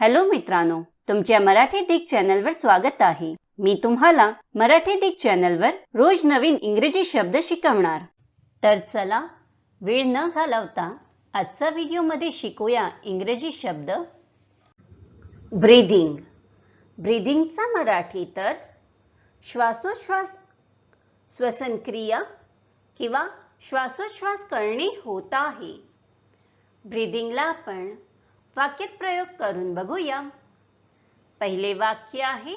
Hello मित्रांनो तुमच्या मराठी दिग चॅनलवर स्वागत आहे. मी तुम्हाला मराठी दिग चॅनलवर रोज नवीन इंग्रजी शब्द शिकवणार. तर चला वेळ न घालवता आजचा व्हिडिओमध्ये शिकूया इंग्रजी शब्द. ब्रीदिंग ब्रीदिंगचा मराठी तर श्वासोश्वास श्वसनक्रिया किंवा श्वासोश्वास करणे होत आहे. ब्रीदिंगला आपण वाक्यात प्रयोग करून बघूया. पहिले वाक्य आहे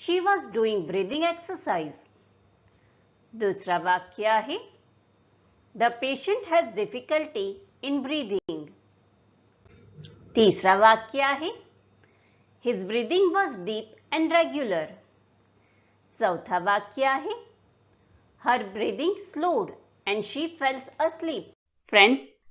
she was doing breathing exercise दुसरा वाक्य आहे the patient has difficulty in breathing तिसरा वाक्य आहे his breathing was deep and regular चौथा वाक्य आहे her breathing slowed and she falls asleep friends